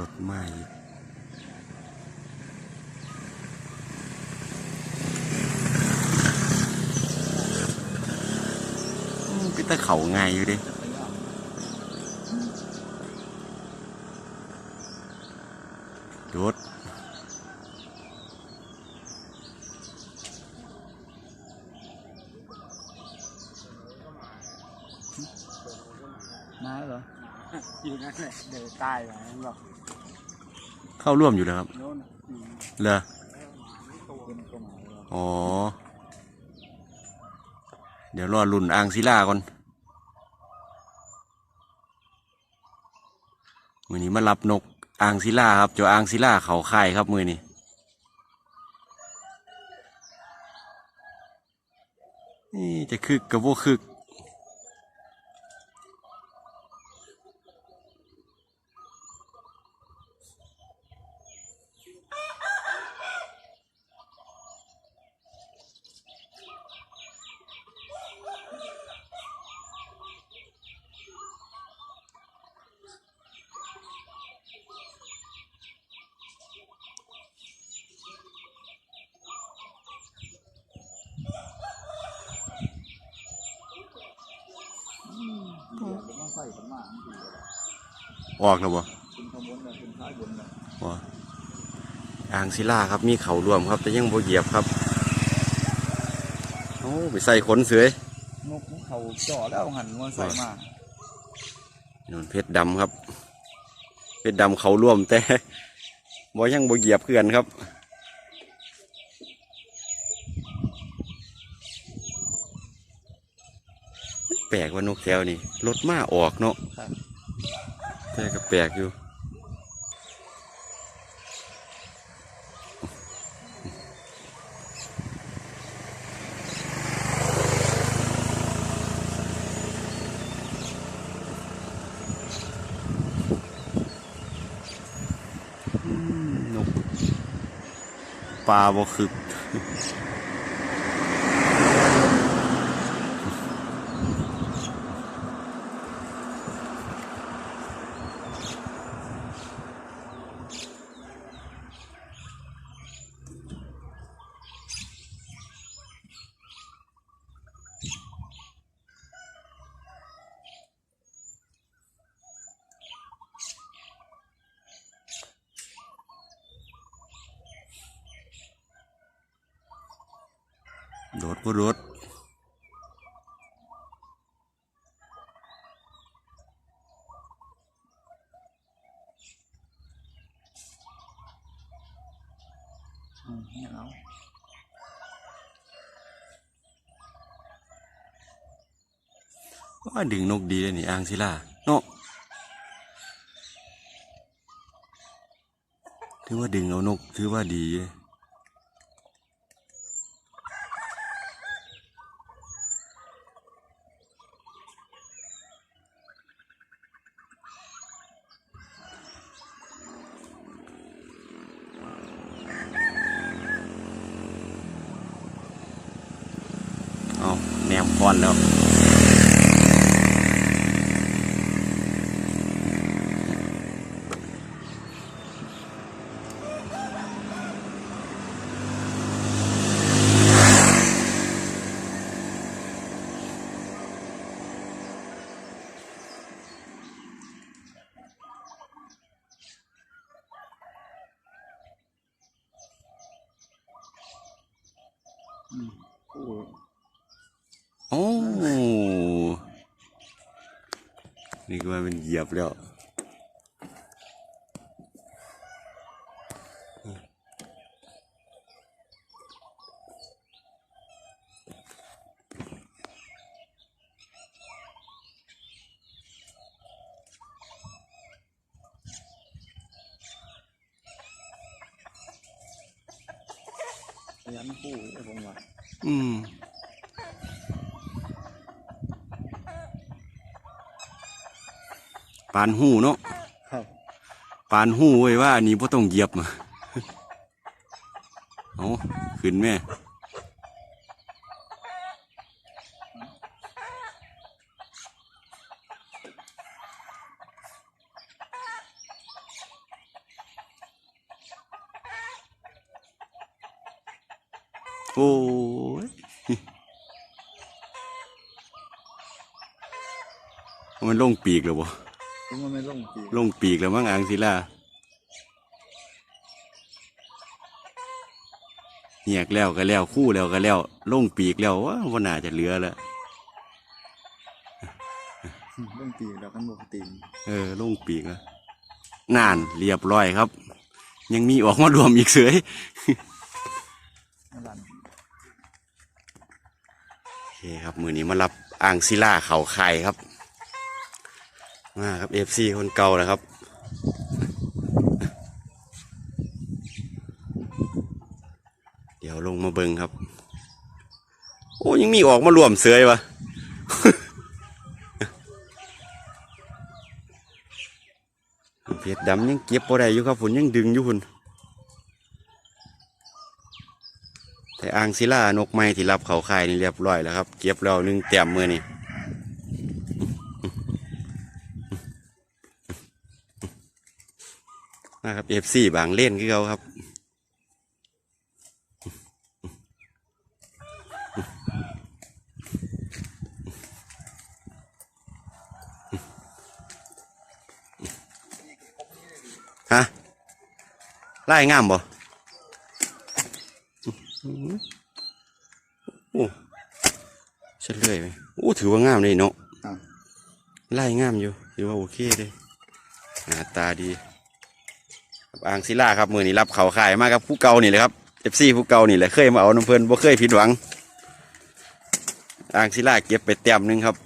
รถไหม้อืมพี่ตาเขาไงายอยู่ดิรถมาเหรอ อยู่นั่นแหละเดี๋ยวตายไปนั่นหรอก เข้าร่วมอยู่แล้วครับเหรอเป็นก็มาแล้วอ๋อ เดี๋ยวรอรุ่นอ่างศิลาก่อนมือนี้มารับนกอ่างศิลาครับเจ้าอ่างศิลาเขาค่ครับมือนี้นี่จะคึกกับพวกคึก เดี๋ยวต้องใส่กันมาอันนี้ ออกแล้วบ่เป็นขบวนเลยเป็นท้ายบนเลยว่าอ่างศิลาครับมีเขารวมครับ แต่ยังบ่เหยียบครับโอ้ไปใส่ขนเสือยนกเขาจ่อแล้วหันมันใส่มานนเพชรดำครับ เพชรดำเขาร่วมแต่บ่ยังบ่เหยียบเพื่อนครับแปลกว่านกแก้วนี่รถมาออกเนาะครับ แต่ก็แปลกอยู่อืมนกปลาบ่คึก โดดบ่โดดอืมเนี่ยเอาว่าดึงนกดีเลยนี่อ่างศิลาเนาะถือว่าดึงเอานกถือว่าดีเลยเอา แนมคอนแล้ว อืมโอ้ย โอ้ นี่ก็ว่าเป็นเหยียบแล้วยันคู่ไอ้ผมว่าอืม ปานหูเนาะปานหูเว้ยว่าอันนี้พ่ต้องเหยียบมาเอาขึ้นแม่โอ้ยมันลงปีกเลยวะ ผมว่าไม่ลงปีกลงปีกแล้วมั้งอ่างศิลาเหียกแล้วก็แล้วคู่แล้วก็แล้วลงปีกแล้วว่าว่าน่าจะเหลือแล้วลงปีกแล้วกันปกติเออลงปีกแล้วนานเรียบร้อยครับ ยังมีออกมารวมอีกเสยนั่นแหละโอเคครับมือนี้มารับอ่างศิลาเขาไข่ครับ มาครับเอฟซีคนเก่าแล้วครับเดี๋ยวลงมาเบิงครับ โอ้ยังมีออกมารวมเสือยวะเพียดดำยังเก็บบ่ได้อยู่ครับฝนยังดึงอยู่พุ่นแต่อ่างศิลานกไม้ที่รับเขาคายนี่เรียบร้อยแล้วครับ เก็บแล้วหนึ่งแต้มมือนี่ นะครับเอฟซีบางเล่นคือเขาครับฮะไล่งามบ่โอ้เฉลยไปโอ้ถือว่างามเลยเนาะอะไล่งามอยู่ถือว่าโอเคเลยหน้าตาดีครับ อ่างศิลาครับมือนี้รับเขาขายมากครับผู้เก่านี่เลยครับเอฟซีผู้เก่านี่แหละเคยมาเอาน้ำเพลินบ่เคยผิดหวัง อ่างศิลาเก็บไปเต็มหนึงครับ